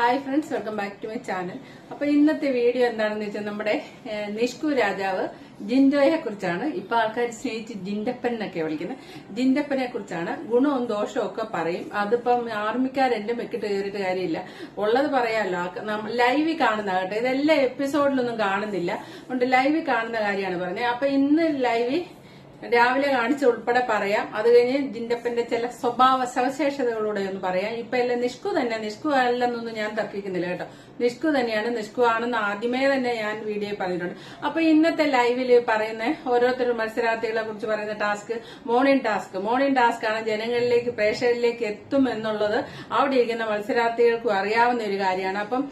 Hi friends welcome back to my channel. അപ്പൊ ഇന്നത്തെ video എന്താണെന്ന് വെച്ചാൽ നമ്മുടെ നിഷ്കു രാജാവ് ജിൻഡോയെ കുറിച്ചാണ്. ഇപ്പൊ ആൾക്കാർ സ്നേഹിച്ച് ജിൻഡപ്പൻ എന്നൊക്കെ വിളിക്കുന്നത്. ജിൻഡപ്പനെ കുറിച്ചാണ്. ഗുണവും ദോഷവും ഒക്കെ പറയും. അതിപ്പം ആർമിക്കാരെന്റെ മെക്കിട്ട് കയറിയിട്ട് കാര്യമില്ല. ഉള്ളത് പറയാമല്ലോ ലൈവിൽ കാണുന്ന കേട്ടോ ഇതെല്ലാം എപ്പിസോഡിലൊന്നും കാണുന്നില്ല. അതുകൊണ്ട് ലൈവിൽ കാണുന്ന കാര്യമാണ് പറഞ്ഞത്. അപ്പൊ ഇന്ന് ലൈവിൽ രാവിലെ കാണിച്ച ഉൾപ്പെടെ പറയാം. അത് കഴിഞ്ഞ് ജിൻഡപ്പന്റെ ചില സ്വഭാവ സവിശേഷതകളൂടെ ഒന്ന് പറയാം. ഇപ്പൊ എല്ലാം നിഷ്കു തന്നെ. നിഷ്കു അല്ലെന്നൊന്നും ഞാൻ തർക്കിക്കുന്നില്ല കേട്ടോ. നിഷ്കു തന്നെയാണ്. നിഷ്കു ആണെന്ന് ആദ്യമേ തന്നെ ഞാൻ വീഡിയോ പറഞ്ഞിട്ടുണ്ട്. അപ്പൊ ഇന്നത്തെ ലൈവിൽ പറയുന്ന ഓരോരുത്തരും മത്സരാർത്ഥികളെ കുറിച്ച് പറയുന്ന task morning task. Morning task ആണ് ജനങ്ങളിലേക്ക് പ്രേക്ഷകരിലേക്ക് എത്തും എന്നുള്ളത് അവിടെ ഇരിക്കുന്ന മത്സരാർത്ഥികൾക്കും അറിയാവുന്ന ഒരു കാര്യമാണ്. അപ്പം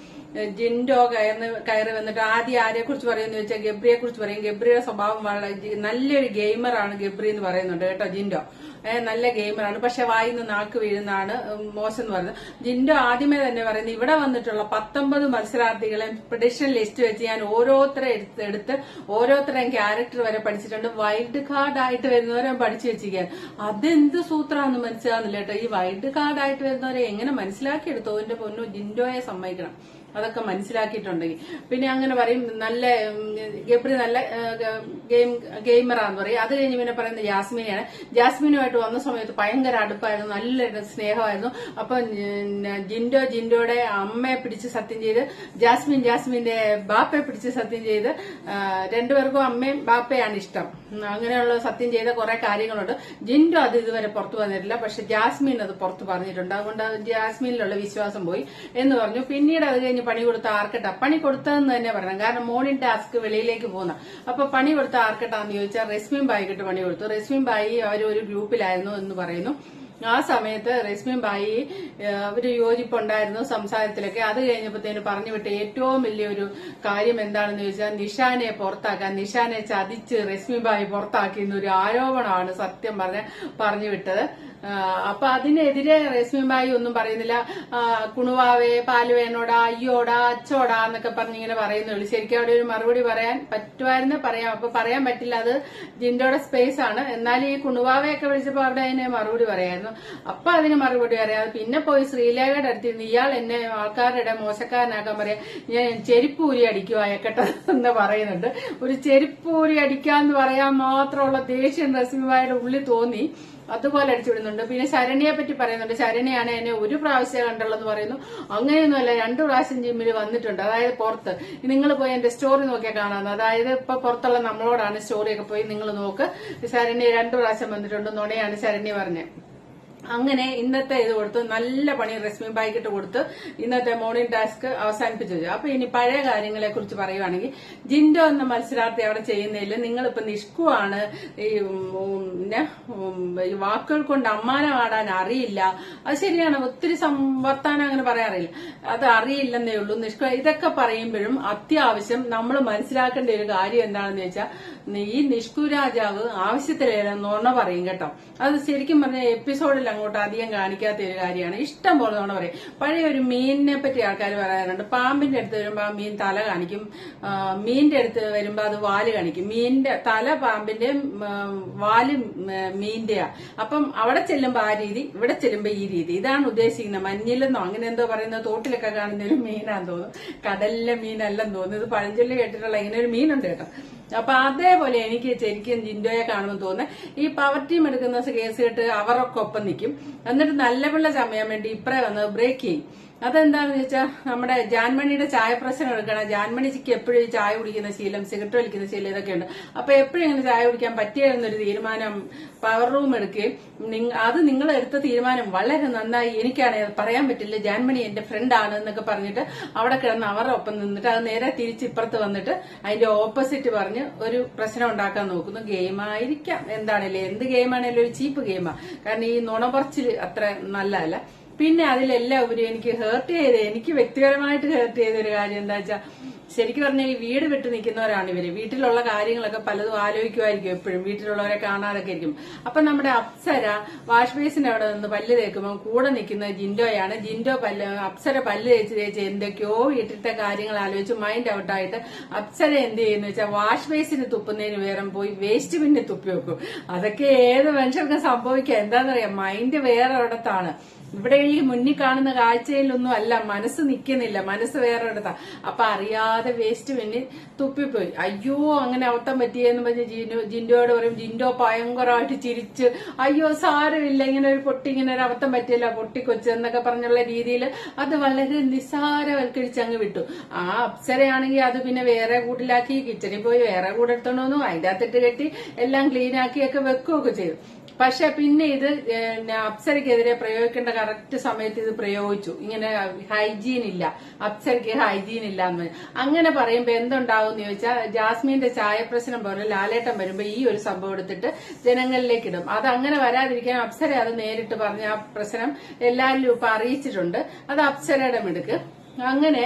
ജിൻഡോ കയറി കയറി വന്നിട്ട് ആദ്യം ആരെ കുറിച്ച് പറയുന്ന വെച്ചാൽ ഗബ്രിയെ കുറിച്ച് പറയും. ഗബ്രിയുടെ സ്വഭാവം വളരെ നല്ലൊരു ഗെയിമറാണ് ഗബ്രി എന്ന് പറയുന്നുണ്ട് കേട്ടോ ജിൻഡോ. നല്ല ഗെയിമറാണ്. പക്ഷെ വായിന്ന് നാക്ക് വീഴുന്നതാണ് മോശം എന്ന് പറയുന്നത്. ജിൻഡോ ആദ്യമേ തന്നെ പറയുന്നത് ഇവിടെ വന്നിട്ടുള്ള പത്തൊമ്പത് മത്സരാർത്ഥികളെ പ്രഡിഷൻ ലിസ്റ്റ് വെച്ച് ഞാൻ ഓരോരുത്തരെ എടുത്ത് എടുത്ത് ഓരോരുത്തരെയും ക്യാരക്ടർ വരെ പഠിച്ചിട്ടുണ്ട്. വൈൽഡ് കാർഡ് ആയിട്ട് വരുന്നവരെ പഠിച്ചു വെച്ചിരിക്കാൻ അതെന്ത് സൂത്രാന്ന് മനസ്സിലാകുന്നില്ല കേട്ടോ. ഈ വൈൽഡ് കാർഡ് ആയിട്ട് വരുന്നവരെ എങ്ങനെ മനസ്സിലാക്കിയെടുത്തോ? എന്റെ പൊന്നു ജിൻഡോയെ സമ്മതിക്കണം. അതൊക്കെ മനസ്സിലാക്കിയിട്ടുണ്ടെങ്കിൽ. പിന്നെ അങ്ങനെ പറയും നല്ല ഗബ്രി നല്ല ഗെയിം ഗെയിമറാന്ന് പറയും. അത് കഴിഞ്ഞ് പിന്നെ പറയുന്നത് ജാസ്മിനെയാണ്. ജാസ്മിനുമായിട്ട് വന്ന സമയത്ത് ഭയങ്കര അടുപ്പായിരുന്നു. നല്ല സ്നേഹമായിരുന്നു. അപ്പൊ ജിൻഡോ ജിൻഡോയുടെ അമ്മയെ പിടിച്ച് സത്യം ചെയ്ത് ജാസ്മിൻ ജാസ്മിന്റെ ബാപ്പയെ പിടിച്ച് സത്യം ചെയ്ത് രണ്ടുപേർക്കും അമ്മയും ബാപ്പയാണ് ഇഷ്ടം. അങ്ങനെയുള്ള സത്യം ചെയ്ത കുറെ കാര്യങ്ങളുണ്ട്. ജിൻഡോ അത് ഇതുവരെ പുറത്തു വന്നിട്ടില്ല. പക്ഷെ ജാസ്മിൻ അത് പുറത്ത് പറഞ്ഞിട്ടുണ്ട്. അതുകൊണ്ട് അത് ജാസ്മിനിലുള്ള വിശ്വാസം പോയി എന്ന് പറഞ്ഞു. പിന്നീട് അത് കഴിഞ്ഞ് പണി കൊടുത്ത ആർക്കട്ട? പണി കൊടുത്തതെന്ന് തന്നെ പറയണം. കാരണം മോർണിംഗ് ടാസ്ക് വെളിയിലേക്ക് പോകുന്ന. അപ്പൊ പണി കൊടുത്ത ആർക്കട്ടാന്ന് ചോദിച്ചാൽ റെസ്മിൻ ബായിക്കിട്ട് പണി കൊടുത്തു. റെസ്മിൻ ബായി അവർ ഒരു ഗ്രൂപ്പിലായിരുന്നു എന്ന് പറയുന്നു. ആ സമയത്ത് റെസ്മിൻ ബായി ഒരു യോജിപ്പുണ്ടായിരുന്നു സംസാരത്തിലൊക്കെ. അത് കഴിഞ്ഞപ്പോഴത്തേന് പറഞ്ഞു വിട്ട ഏറ്റവും വലിയൊരു കാര്യം എന്താണെന്ന് ചോദിച്ചാൽ നിഷാനെ പുറത്താക്കാൻ നിഷാനെ ചതിച്ച് റെസ്മിൻ ബായി പുറത്താക്കി എന്നൊരു ആരോപണമാണ് സത്യം പറഞ്ഞ പറഞ്ഞു വിട്ടത്. അപ്പൊ അതിനെതിരെ റേസ്മിൻ ബായി ഒന്നും പറയുന്നില്ല. കുണുവാവേ പാലുവേനോടാ അയ്യോടാ അച്ചോടാ എന്നൊക്കെ പറഞ്ഞിങ്ങനെ പറയുന്നുള്ളൂ. ശരിക്കും അവിടെ ഒരു മറുപടി പറയാൻ പറ്റുമായിരുന്നു? പറയാം. അപ്പൊ പറയാൻ പറ്റില്ല. അത് ജിൻഡോയുടെ സ്പേസ് ആണ്. എന്നാലും ഈ കുണുവാവയൊക്കെ വിളിച്ചപ്പോ അവിടെ അതിനെ മറുപടി പറയായിരുന്നു. അപ്പൊ അതിന് മറുപടി പറയാതെ പിന്നെ പോയി ശ്രീലേഖയുടെ അടുത്തിരുന്ന് ഇയാൾ എന്നെ ആൾക്കാരുടെ മോശക്കാരനാക്കാൻ പറയാം. ഞാൻ ചെരുപ്പൂരി അടിക്കുക അയക്കട്ടെ എന്ന് പറയുന്നുണ്ട്. ഒരു ചെരുപ്പൂരി അടിക്കാന്ന് പറയാൻ മാത്രമുള്ള ദേഷ്യം റസ്മിബായുടെ ഉള്ളിൽ തോന്നി. അതുപോലെ അടിച്ചുവിടുന്നുണ്ട്. പിന്നെ ശരണ്യെ പറ്റി പറയുന്നുണ്ട്. ശരണ്യാണ് എന്നെ ഒരു പ്രാവശ്യം കണ്ടുള്ളത് പറയുന്നു. അങ്ങനെയൊന്നുമല്ല രണ്ടു പ്രാവശ്യം ജിമ്മിൽ വന്നിട്ടുണ്ട്. അതായത് പുറത്ത്. നിങ്ങൾ പോയി എന്റെ സ്റ്റോറി നോക്കിയാൽ കാണാമെന്ന് അതായത് ഇപ്പൊ പുറത്തുള്ള നമ്മളോടാണ് സ്റ്റോറിയൊക്കെ പോയി നിങ്ങൾ നോക്ക്. ശരണ്യ രണ്ടു പ്രാവശ്യം വന്നിട്ടുണ്ട്. നുണയാണ് ശരണ്യ പറഞ്ഞത്. അങ്ങനെ ഇന്നത്തെ ഇത് കൊടുത്ത് നല്ല പണി റെസ്മി ബൈക്കിട്ട് കൊടുത്ത് ഇന്നത്തെ മോർണിംഗ് ടാസ്ക് അവസാനിപ്പിച്ചു. അപ്പൊ ഇനി പഴയ കാര്യങ്ങളെ കുറിച്ച് പറയുവാണെങ്കിൽ ജിൻഡോ എന്ന മത്സരാർത്ഥി അവിടെ ചെയ്യുന്നതിൽ നിങ്ങളിപ്പോ നിഷ്കുവാണ് ഈ വാക്കുകൾ കൊണ്ട് അമ്മാനെ അമ്മാനമാടാൻ അറിയില്ല. അത് ശരിയാണ് ഒത്തിരി വർത്താനം അങ്ങനെ പറയാറില്ല. അത് അറിയില്ലെന്നേ ഉള്ളൂ. നിഷ്കു ഇതൊക്കെ പറയുമ്പോഴും അത്യാവശ്യം നമ്മൾ മനസ്സിലാക്കേണ്ട ഒരു കാര്യം എന്താണെന്ന് വെച്ചാൽ ഈ നിഷ്കു രാജാവ് ആവശ്യത്തിലേറെ നുണ പറയും കേട്ടോ. അത് ശരിക്കും പറഞ്ഞ എപ്പിസോഡിൽ അങ്ങോട്ട് അധികം കാണിക്കാത്ത ഒരു കാര്യമാണ്. ഇഷ്ടം പോലെ നമ്മൾ പറയും. പഴയ ഒരു മീനിനെ പറ്റി ആൾക്കാർ പറയാറുണ്ട്. പാമ്പിന്റെ അടുത്ത് വരുമ്പോൾ ആ മീൻ തല കാണിക്കും. മീനിന്റെ അടുത്ത് വരുമ്പോൾ അത് വാൽ കാണിക്കും. മീനിന്റെ തല പാമ്പിന്റെ വാൽ മീന്റെയാ അപ്പം അവിടെ ചെല്ലുമ്പോൾ ആ രീതി ഇവിടെ ചെല്ലുമ്പോൾ ഈ രീതി. ഇതാണ് ഉദ്ദേശിക്കുന്നത്. മഞ്ഞിലെന്നോ അങ്ങനെ എന്തോ പറയുന്നത് തോട്ടിലൊക്കെ കാണുന്ന ഒരു മീനാന്ന് തോന്നുന്നു. കടലിലെ മീനല്ലെന്ന് തോന്നുന്നു. ഇത് പഴഞ്ചൊല്ലി കേട്ടിട്ടുള്ള ഇങ്ങനെ ഒരു മീനുണ്ട് കേട്ടോ. അപ്പൊ അതേപോലെ എനിക്ക് ശരിക്കും ജിൻഡോയെ കാണുമെന്ന് തോന്നുന്നത് ഈ പവർ ടീം എടുക്കുന്ന കേസ് കേട്ട് അവരൊക്കെ ഒപ്പം നിൽക്കും. എന്നിട്ട് നല്ല പിള്ള ചമയാൻ വേണ്ടി ഇപ്പറേ വന്നത് ബ്രേക്ക് ചെയ്യും. അതെന്താന്ന് വെച്ചാൽ നമ്മുടെ ജാൻമണിയുടെ ചായ പ്രശ്നം എടുക്കണം ജാൻമണിക്ക് എപ്പോഴും ചായ കുടിക്കുന്ന ശീലം സിഗരറ്റ് വലിക്കുന്ന ശീലം ഇതൊക്കെ ഉണ്ട് അപ്പൊ എപ്പോഴും ഇങ്ങനെ ചായ കുടിക്കാൻ പറ്റിയ എന്നൊരു തീരുമാനം പവർ റൂം എടുക്കുകയും അത് നിങ്ങൾ എടുത്ത തീരുമാനം വളരെ നന്നായി എനിക്കാണ് പറയാൻ പറ്റില്ല ജാൻമണി എന്റെ ഫ്രണ്ടാണ് എന്നൊക്കെ പറഞ്ഞിട്ട് അവിടെ കിടന്ന് അവരുടെ ഒപ്പം നിന്നിട്ട് അത് നേരെ തിരിച്ച് ഇപ്പുറത്ത് വന്നിട്ട് അതിന്റെ ഓപ്പോസിറ്റ് പറഞ്ഞ് ഒരു പ്രശ്നം ഉണ്ടാക്കാൻ നോക്കുന്നു. ഗെയിമായിരിക്കാം എന്താണേലും എന്ത് ഗെയിമാണേലും ഒരു ചീപ്പ് ഗെയിമാണ് കാരണം ഈ നുണ പറച്ചിൽ അത്ര നല്ലതല്ല. പിന്നെ അതിലെല്ലാം ഉപരി എനിക്ക് ഹേർട്ട് ചെയ്ത് എനിക്ക് വ്യക്തിപരമായിട്ട് ഹേർട്ട് ചെയ്ത ഒരു കാര്യം എന്താ വെച്ചാൽ ശരിക്കും പറഞ്ഞാൽ ഈ വീട് വിട്ട് നിൽക്കുന്നവരാണ് ഇവർ. വീട്ടിലുള്ള കാര്യങ്ങളൊക്കെ പലതും ആലോചിക്കുമായിരിക്കും എപ്പോഴും. വീട്ടിലുള്ളവരെ കാണാതൊക്കെ ഇരിക്കും അപ്പൊ നമ്മുടെ അപ്സര വാഷ് ബേസിന്റെ അവിടെ നിന്ന് പല്ല് തേക്കുമ്പോൾ കൂടെ നിൽക്കുന്ന ജിൻഡോയാണ്. ജിൻഡോ പല്ല് അപ്സര പല്ല് തേച്ച് തേച്ച് എന്തൊക്കെയോ വീട്ടിലത്തെ കാര്യങ്ങൾ ആലോചിച്ച് മൈൻഡ് ഔട്ടായിട്ട് അപ്സര എന്ത് ചെയ്യുന്നു വെച്ചാൽ വാഷ് ബേസിന് തുപ്പുന്നതിന് വേറെ പോയി വേസ്റ്റ് പിന്നെ തുപ്പി വെക്കും. അതൊക്കെ ഏത് മനുഷ്യർക്കും സംഭവിക്കുക എന്താണെന്നറിയാം മൈൻഡ് വേറെ ഇടത്താണ് ഇവിടെ ഈ മുന്നിൽ കാണുന്ന കാഴ്ചയിലൊന്നും അല്ല മനസ്സ് നിൽക്കുന്നില്ല മനസ്സ് വേറെ ഇടത്താ അപ്പൊ അറിയാതെ വേസ്റ്റ് പിന്നെ തുപ്പിപ്പോയി. അയ്യോ അങ്ങനെ അവത്തം പറ്റിയെന്ന് പറഞ്ഞ് ജിൻഡോ ജിൻഡോയോട് പറയും ജിൻഡോ ഭയങ്കരമായിട്ട് ചിരിച്ച് അയ്യോ സാരമില്ല ഇങ്ങനെ ഒരു പൊട്ടി ഇങ്ങനെ ഒരു അവത്തം പറ്റിയല്ല പൊട്ടി എന്നൊക്കെ പറഞ്ഞുള്ള രീതിയിൽ അത് വളരെ നിസ്സാരവൽക്കരിച്ച് അങ്ങ് വിട്ടു. ആ അപ്സരയാണെങ്കിൽ അത് പിന്നെ വേറെ കൂട്ടിലാക്കി കിച്ചണിൽ പോയി വേറെ കൂടെ എടുത്തോണ്ട് വന്നു അതിന്റെ അകത്തിട്ട് കെട്ടി എല്ലാം ക്ലീനാക്കിയൊക്കെ വെക്കുകയൊക്കെ ചെയ്തു. പക്ഷെ പിന്നെ ഇത് അപ്സരക്കെതിരെ പ്രയോഗിക്കേണ്ട കറക്റ്റ് സമയത്ത് ഇത് പ്രയോഗിച്ചു. ഇങ്ങനെ ഹൈജീൻ ഇല്ല. അപ്സരക്ക് ഹൈജീൻ ഇല്ല എന്ന്. അങ്ങനെ പറയുമ്പോ എന്തുണ്ടാവും എന്ന് ചോദിച്ചാൽ ജാസ്മിന്റെ ചായ പ്രശ്നം പോലെ ലാലേട്ടൻ വരുമ്പോ ഈ ഒരു സംഭവം എടുത്തിട്ട് ജനങ്ങളിലേക്ക് ഇടും അത് അങ്ങനെ വരാതിരിക്കാൻ അപ്സര അത് നേരിട്ട് പറഞ്ഞ ആ പ്രശ്നം എല്ലാവരിലും ഇപ്പൊ അറിയിച്ചിട്ടുണ്ട്. അത് അപ്സരയുടെ മിടുക്ക്. അങ്ങനെ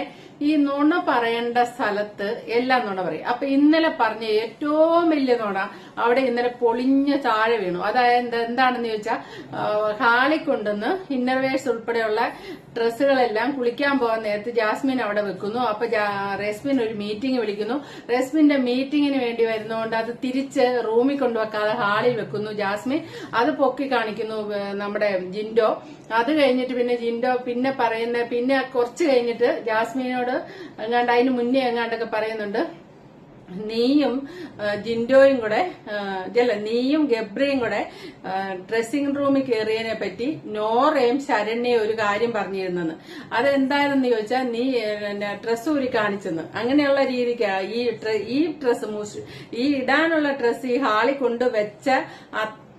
ഈ നുണ പറയേണ്ട സ്ഥലത്ത് എല്ലാം നുണ പറയും. അപ്പൊ ഇന്നലെ പറഞ്ഞ ഏറ്റവും വലിയ നുണ അവിടെ ഇന്നലെ പൊളിഞ്ഞ താഴെ വീണു. അതായത് എന്താണെന്ന് ചോദിച്ചാൽ ഹാളിൽ കൊണ്ടുവന്ന് ഇന്നർവേഴ്സ് ഉൾപ്പെടെയുള്ള ഡ്രസ്സുകളെല്ലാം കുളിക്കാൻ പോകാൻ നേരത്ത് ജാസ്മിൻ അവിടെ വെക്കുന്നു. അപ്പൊ റെസ്മിൻ ഒരു മീറ്റിംഗ് വിളിക്കുന്നു. റെസ്മിന്റെ മീറ്റിംഗിന് വേണ്ടി വരുന്നതുകൊണ്ട് അത് തിരിച്ച് റൂമിൽ കൊണ്ടുവെക്കാതെ ഹാളിൽ വെക്കുന്നു ജാസ്മിൻ. അത് പൊക്കി കാണിക്കുന്നു നമ്മുടെ ജിൻഡോ. അത് കഴിഞ്ഞിട്ട് പിന്നെ ജിൻഡോ പിന്നെ പറയുന്ന പിന്നെ കുറച്ച് കഴിഞ്ഞിട്ട് ജാസ്മിനോട് എങ്ങാണ്ട് അതിന് മുന്നേ എങ്ങാണ്ടൊക്കെ പറയുന്നുണ്ട്. നീയും ജിൻഡോയും കൂടെ ഇതല്ല നീയും ഗബ്രിയും കൂടെ ഡ്രസ്സിംഗ് റൂമിൽ കയറിയതിനെ പറ്റി നോറയും ശരണ്യയും ഒരു കാര്യം പറഞ്ഞിരുന്നെന്ന്. അതെന്തായിരുന്നു ചോദിച്ചാൽ നീ ഡ്രസ്സ് ഊരി കാണിച്ചെന്ന്. അങ്ങനെയുള്ള രീതിക്ക് ഈ ഈ ഡ്രസ്സ് ഈ ഇടാനുള്ള ഡ്രസ്സ് ഈ ഹാളിൽ കൊണ്ട് വെച്ച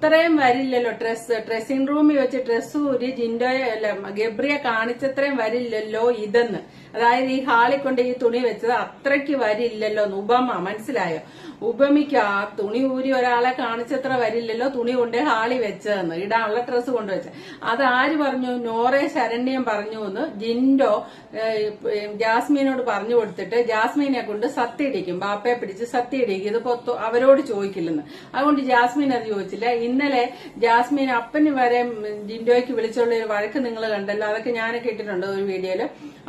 അത്രയും വരില്ലല്ലോ ഡ്രസ് ഡ്രസ്സിംഗ് റൂമിൽ വെച്ച് ഡ്രസ്സ് ഊരി ജിൻഡോയെ അല്ല ഗബ്രിയെ കാണിച്ചത്രയും വരില്ലല്ലോ ഇതെന്ന്. അതായത് ഈ ഹാളിൽ കൊണ്ട് ഈ തുണി വെച്ചത് അത്രയ്ക്ക് വരില്ലല്ലോ എന്ന് ഉപമ മനസ്സിലായോ? ഉപമിക്ക് ആ തുണി ഊരി ഒരാളെ കാണിച്ചത്ര വരില്ലല്ലോ തുണി കൊണ്ട് ഹാളി വെച്ചതെന്ന് ഇടാനുള്ള ഡ്രസ്സ് കൊണ്ടുവച്ച അത് ആര് പറഞ്ഞു? നോറെ ശരണ്യം പറഞ്ഞു എന്ന് ജിൻഡോ ജാസ്മീനോട് പറഞ്ഞു കൊടുത്തിട്ട് ജാസ്മീനെ കൊണ്ട് സത്യടിക്കും ബാപ്പയെ പിടിച്ച് സത്യടിക്കും ഇത് പൊത്തു അവരോട് ചോദിക്കില്ലെന്ന്. അതുകൊണ്ട് ജാസ്മീൻ അത് ചോദിച്ചില്ല. ഇന്നലെ ജാസ്മിൻ അപ്പന് വരെ ജിൻഡോയ്ക്ക് വിളിച്ചുള്ള ഒരു വഴക്ക് നിങ്ങൾ കണ്ടല്ലോ. അതൊക്കെ ഞാനൊക്കെ ഇട്ടിട്ടുണ്ട് ഒരു വീഡിയോയിൽ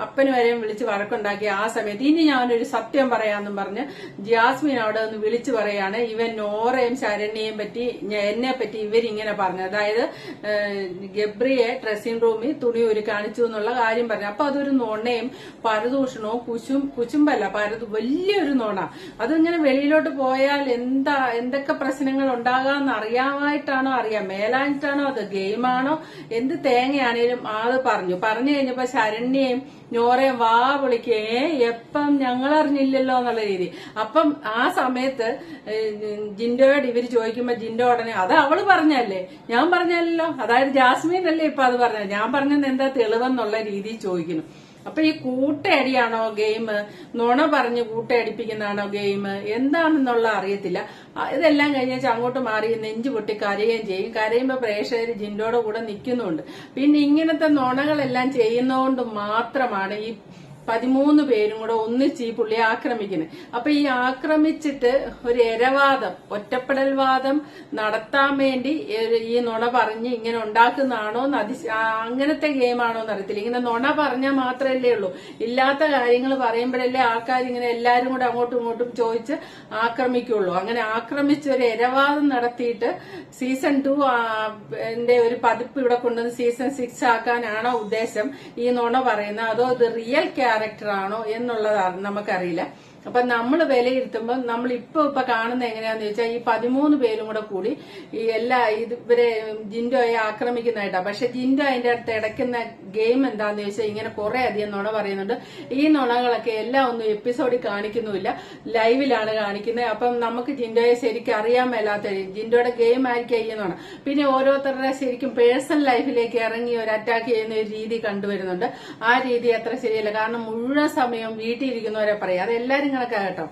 അപ്പന് വരെയും വിളിച്ച് വഴക്കുണ്ടാക്കി ആ സമയത്ത് ഇനി ഞാനൊരു സത്യം പറയാന്നും പറഞ്ഞ് ജാസ്മിൻ അവിടെ ഒന്ന് വിളിച്ചു പറയാണ് ഇവൻ നോറയും ശരണ്യയും പറ്റി എന്നെ പറ്റി ഇവരിങ്ങനെ പറഞ്ഞു അതായത് ഗബ്രിയെ ഡ്രസ്സിംഗ് റൂമിൽ തുണി ഒരു കാണിച്ചു എന്നുള്ള കാര്യം പറഞ്ഞു. അപ്പൊ അതൊരു നോണയും പരദൂഷണവും കുശും കുശുമ്പല്ല പരതു വലിയൊരു നോണ. അതിങ്ങനെ വെളിയിലോട്ട് പോയാൽ എന്താ എന്തൊക്കെ പ്രശ്നങ്ങൾ ഉണ്ടാകാന്ന് അറിയാമായിട്ടാണോ അറിയാം? മേലായിട്ടാണോ അത് ഗെയിമാണോ? എന്ത് തേങ്ങയാണേലും ആൾ പറഞ്ഞു. പറഞ്ഞു കഴിഞ്ഞപ്പോ ശരണ്യയും നോറയും വാ വിളിക്കേ. എപ്പം ഞങ്ങൾ അറിഞ്ഞില്ലല്ലോ എന്നുള്ള രീതി. അപ്പം ആ സമയത്ത് ജിൻഡോയോട് ഇവർ ചോദിക്കുമ്പോ ജിൻഡോ ഉടനെ അത് അവൾ പറഞ്ഞല്ലേ ഞാൻ പറഞ്ഞല്ലോ അതായത് ജാസ്മീൻ അല്ലേ ഇപ്പൊ അത് പറഞ്ഞത്. ഞാൻ പറഞ്ഞത് എന്താ തെളിവെന്നുള്ള രീതിയിൽ ചോദിക്കുന്നു. അപ്പൊ ഈ കൂട്ടയടിയാണോ ഗെയിം? നുണ പറഞ്ഞ് കൂട്ടയടിപ്പിക്കുന്നതാണോ ഗെയിം? എന്താണെന്നുള്ള അറിയത്തില്ല. ഇതെല്ലാം കഴിഞ്ഞാൽ അങ്ങോട്ട് മാറി നെഞ്ചു പൊട്ടി കരയുകയും ചെയ്യും. കരയുമ്പോ പ്രേക്ഷകർ ജിൻഡോടെ കൂടെ നിൽക്കുന്നുണ്ട്. പിന്നെ ഇങ്ങനത്തെ നുണകളെല്ലാം ചെയ്യുന്നതുകൊണ്ട് മാത്രമാണ് ഈ പതിമൂന്ന് പേരും കൂടെ ഒന്നിച്ച് ഈ പുള്ളിയെ ആക്രമിക്കുന്നത് അപ്പൊ ഈ ആക്രമിച്ചിട്ട് ഒരു എരവാദം ഒറ്റപ്പെടൽ വാദം നടത്താൻ വേണ്ടി ഈ നുണ പറഞ്ഞ് ഇങ്ങനെ ഉണ്ടാക്കുന്നതാണോ എന്ന് അതി അങ്ങനത്തെ ഗെയിമാണോ എന്നറിയത്തില്ല ഇങ്ങനെ നുണ പറഞ്ഞാൽ മാത്രമല്ലേ ഉള്ളൂ. ഇല്ലാത്ത കാര്യങ്ങൾ പറയുമ്പോഴല്ലേ ആൾക്കാർ ഇങ്ങനെ എല്ലാരും കൂടെ അങ്ങോട്ടും ഇങ്ങോട്ടും ചോദിച്ച് ആക്രമിക്കുള്ളൂ അങ്ങനെ ആക്രമിച്ച് ഒരു എരവാദം നടത്തിയിട്ട് സീസൺ ടു ഒരു പതിപ്പ് ഇവിടെ കൊണ്ടുവന്ന് സീസൺ സിക്സ് ആക്കാനാണോ ഉദ്ദേശം ഈ നുണ പറയുന്നത്? അതോ ഇത് റിയൽ ക്യാരക്ടർ ആണോ എന്നുള്ളതാണ് നമുക്കറിയില്ല. അപ്പൊ നമ്മൾ വിലയിരുത്തുമ്പോൾ നമ്മൾ ഇപ്പൊ ഇപ്പൊ കാണുന്ന എങ്ങനെയാന്ന് വെച്ചാൽ ഈ പതിമൂന്ന് പേരും കൂടെ കൂടി ഈ എല്ലാ ഇവരെ ജിൻഡോയെ ആക്രമിക്കുന്നതായിട്ടാ. പക്ഷെ ജിൻഡോ അതിന്റെ അടുത്ത് ഇടയ്ക്കുന്ന ഗെയിം എന്താന്ന് ചോദിച്ചാൽ ഇങ്ങനെ കുറെ അധികം നുണ പറയുന്നുണ്ട്. ഈ നുണകളൊക്കെ എല്ലാം ഒന്നും എപ്പിസോഡിൽ കാണിക്കുന്നുമില്ല. ലൈവിലാണ് കാണിക്കുന്നത്. അപ്പം നമുക്ക് ജിൻഡോയെ ശരിക്കും അറിയാൻ മേലാത്ത ജിൻഡോയുടെ ഗെയിം ആയിരിക്കും ഈ നുണ. പിന്നെ ഓരോരുത്തരുടെ ശരിക്കും പേഴ്സണൽ ലൈഫിലേക്ക് ഇറങ്ങി ഒരു അറ്റാക്ക് ചെയ്യുന്ന ഒരു രീതി കണ്ടുവരുന്നുണ്ട്. ആ രീതി അത്ര ശരിയല്ല. കാരണം മുഴുവൻ സമയം വീട്ടിലിരിക്കുന്നവരെ പറയാം. അത് എല്ലാരും കണക്കാ കേട്ടോ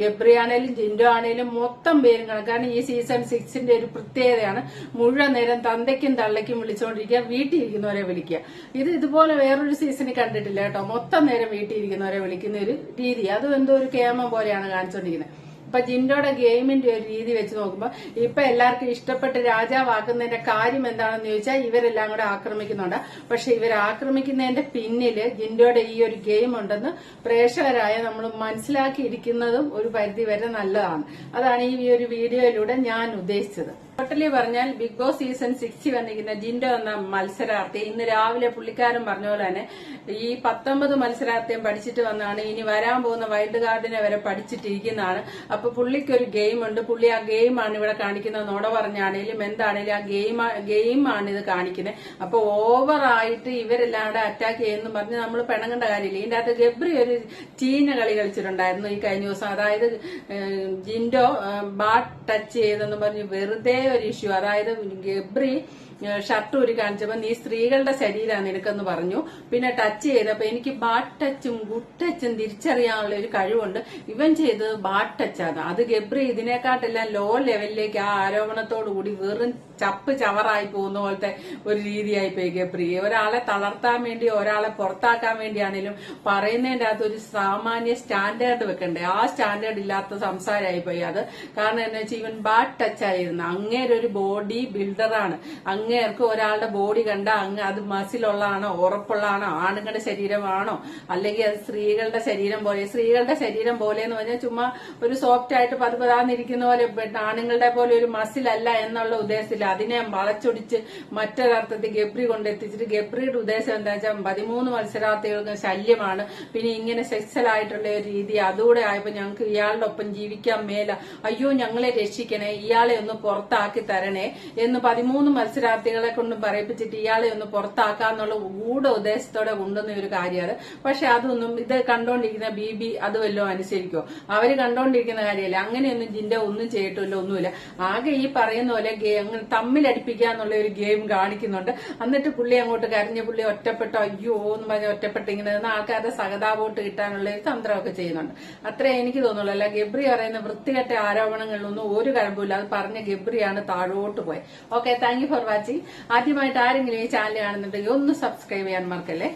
ഗബ്രി ആണേലും ജിൻഡോ ആണേലും മൊത്തം പേരും കണക്കാണ് ഈ സീസൺ സിക്സിന്റെ ഒരു പ്രത്യേകതയാണ്. മുഴുവൻ നേരം തന്തയ്ക്കും തള്ളയ്ക്കും വിളിച്ചുകൊണ്ടിരിക്കുക വീട്ടിൽ ഇരിക്കുന്നവരെ വിളിക്കുക. ഇത് ഇതുപോലെ വേറൊരു സീസണിൽ കണ്ടിട്ടില്ല കേട്ടോ. മൊത്തം നേരം വീട്ടിൽ ഇരിക്കുന്നവരെ വിളിക്കുന്ന ഒരു രീതി അതും എന്തോ ഒരു കേമം പോലെയാണ് കാണിച്ചുകൊണ്ടിരിക്കുന്നത് ഇപ്പൊ ജിൻഡോയുടെ ഗെയിമിന്റെ ഒരു രീതി വെച്ച് നോക്കുമ്പോൾ ഇപ്പൊ എല്ലാവർക്കും ഇഷ്ടപ്പെട്ട് രാജാവാക്കുന്നതിന്റെ കാര്യം എന്താണെന്ന് ചോദിച്ചാൽ ഇവരെല്ലാം കൂടെ ആക്രമിക്കുന്നുണ്ട്. പക്ഷെ ഇവർ ആക്രമിക്കുന്നതിന്റെ പിന്നിൽ ജിൻഡോയുടെ ഈ ഒരു ഗെയിം ഉണ്ടെന്ന് പ്രേക്ഷകരായ നമ്മൾ മനസ്സിലാക്കിയിരിക്കുന്നതും ഒരു പരിധി വരെ നല്ലതാണ്. അതാണ് ഈ ഒരു വീഡിയോയിലൂടെ ഞാൻ ഉദ്ദേശിച്ചത്. ടോട്ടലി പറഞ്ഞാൽ ബിഗ് ബോസ് സീസൺ സിക്സിൽ വന്നിരിക്കുന്ന ജിൻഡോ എന്ന മത്സരാർത്ഥി ഇന്ന് രാവിലെ പുള്ളിക്കാരൻ പറഞ്ഞ പോലെ തന്നെ ഈ പത്തൊമ്പത് മത്സരാർത്ഥിയും പഠിച്ചിട്ട് വന്നാണ്. ഇനി വരാൻ പോകുന്ന വൈൽഡ് കാർഡിനെ വരെ പഠിച്ചിട്ടിരിക്കുന്നതാണ്. അപ്പൊ പുള്ളിക്ക് ഒരു ഗെയിം ഉണ്ട്. പുള്ളി ആ ഗെയിമാണ് ഇവിടെ കാണിക്കുന്നത്. നോട പറഞ്ഞാണേലും എന്താണേലും ആ ഗെയിം ഗെയിമാണ് ഇത് കാണിക്കുന്നത്. അപ്പൊ ഓവറായിട്ട് ഇവരെല്ലാം കൂടെ അറ്റാക്ക് ചെയ്യുന്നു പറഞ്ഞ് നമ്മൾ പെണങ്ങേണ്ട കാര്യമില്ല. ഇതിന്റെ അകത്ത് ഗബ്രി ഒരു ചീഞ്ഞ കളി കളിച്ചിട്ടുണ്ടായിരുന്നു ഈ കഴിഞ്ഞ ദിവസം. അതായത് ജിൻഡോ ബാ ടച്ച് ചെയ്തെന്ന് പറഞ്ഞ് വെറുതെ ഒരു ഇഷ്യൂ അതായത് ഗബ്രി ഷർട്ട് ഒരു കാണിച്ചപ്പോ നീ സ്ത്രീകളുടെ ശരീരമാണ് നിനക്കെന്ന് പറഞ്ഞു. പിന്നെ ടച്ച് ചെയ്തപ്പോ എനിക്ക് ബാട്ട് ടച്ചും ഗുഡ് ടച്ചും തിരിച്ചറിയാനുള്ള ഒരു കഴിവുണ്ട്. ഇവൻ ചെയ്തത് ബാട്ട് ടച്ചാണ് അത് ഗബ്രി ഇതിനെക്കാട്ടെല്ലാം ലോ ലെവലിലേക്ക് ആ ആരോപണത്തോടു കൂടി വെറും ചപ്പ് ചവറായി പോകുന്ന പോലത്തെ ഒരു രീതിയായി പോയി ഗബ്രി. ഒരാളെ തളർത്താൻ വേണ്ടി ഒരാളെ പുറത്താക്കാൻ വേണ്ടിയാണെങ്കിലും പറയുന്നതിന്റെ അകത്ത് ഒരു സാമാന്യ സ്റ്റാൻഡേർഡ് വെക്കണ്ടേ. ആ സ്റ്റാൻഡേർഡ് ഇല്ലാത്ത സംസാരമായി പോയി അത്. കാരണം എന്താ വെച്ചാൽ ഇവൻ ബാഡ് ടച്ച് ആയിരുന്നു. അങ്ങേരൊരു ബോഡി ബിൽഡറാണ് അങ്ങേർക്ക് ഒരാളുടെ ബോഡി കണ്ട അങ്ങ് അത് മസിലുള്ളതാണോ ഉറപ്പുള്ളതാണോ ആണുങ്ങളുടെ ശരീരമാണോ അല്ലെങ്കിൽ അത് സ്ത്രീകളുടെ ശരീരം പോലെ. സ്ത്രീകളുടെ ശരീരം പോലെ എന്ന് പറഞ്ഞാൽ ചുമ്മാ ഒരു സോഫ്റ്റ് ആയിട്ട് പതുപതാന്നിരിക്കുന്ന പോലെ ആണുങ്ങളുടെ പോലെ ഒരു മസിലല്ല എന്നുള്ള ഉദ്ദേശത്തിൽ അതിനെ വളച്ചൊടിച്ച് മറ്റൊരർത്ഥത്തിൽ ഗബ്രി കൊണ്ടെത്തിച്ചിട്ട് ഗബ്രിയുടെ ഉദ്ദേശം എന്താ വെച്ചാൽ പതിമൂന്ന് മത്സരാർത്ഥികൾക്ക് ശല്യമാണ്. പിന്നെ ഇങ്ങനെ സെക്സൽ ആയിട്ടുള്ള ഒരു രീതി അതുകൂടെ ആയപ്പോൾ ഞങ്ങൾക്ക് ഇയാളുടെ ഒപ്പം ജീവിക്കാൻ മേല. അയ്യോ ഞങ്ങളെ രക്ഷിക്കണേ ഇയാളെ ഒന്ന് പുറത്താക്കി തരണേ എന്ന് പതിമൂന്ന് മത്സരാർത്ഥികളെ കൊണ്ടും പറയിപ്പിച്ചിട്ട് ഇയാളെ ഒന്ന് പുറത്താക്കാന്നുള്ള ഗൂഢ ഉദ്ദേശത്തോടെ കൊണ്ടുവന്ന ഒരു കാര്യമാണ്. പക്ഷെ അതൊന്നും ഇത് കണ്ടോണ്ടിരിക്കുന്ന ബി ബി അത് വല്ലതും അനുസരിക്കോ? അവർ കണ്ടോണ്ടിരിക്കുന്ന കാര്യമല്ല? അങ്ങനെയൊന്നും ജിന്റെ ഒന്നും ചെയ്യട്ടില്ല ഒന്നുമില്ല. ആകെ ഈ പറയുന്ന പോലെ തമ്മിലടിപ്പിക്കുക എന്നുള്ള ഒരു ഗെയിം കാണിക്കുന്നുണ്ട്. എന്നിട്ട് പുള്ളി അങ്ങോട്ട് കരഞ്ഞ പുള്ളി ഒറ്റപ്പെട്ട അയ്യോ എന്ന് പറഞ്ഞ ഒറ്റപ്പെട്ട് ഇങ്ങനെ നിന്ന് ആൾക്കാരുടെ സഹതാപോട്ട് കിട്ടാനുള്ള ഒരു തന്ത്രമൊക്കെ ചെയ്യുന്നുണ്ട്. അത്രേ എനിക്ക് തോന്നുള്ളൂ. അല്ല ഗബ്രി പറയുന്ന വൃത്തികെട്ട ആരോപണങ്ങളിലൊന്നും ഒരു കഴമ്പില്ല അത് പറഞ്ഞ ഗബ്രിയാണ് താഴോട്ട് പോയത്. Okay thank you for watching. ആദ്യമായിട്ട് ആരെങ്കിലും ഈ ചാനൽ കാണുന്നുണ്ടെങ്കിൽ ഒന്ന് സബ്സ്ക്രൈബ് ചെയ്യാൻ മറക്കല്ലേ?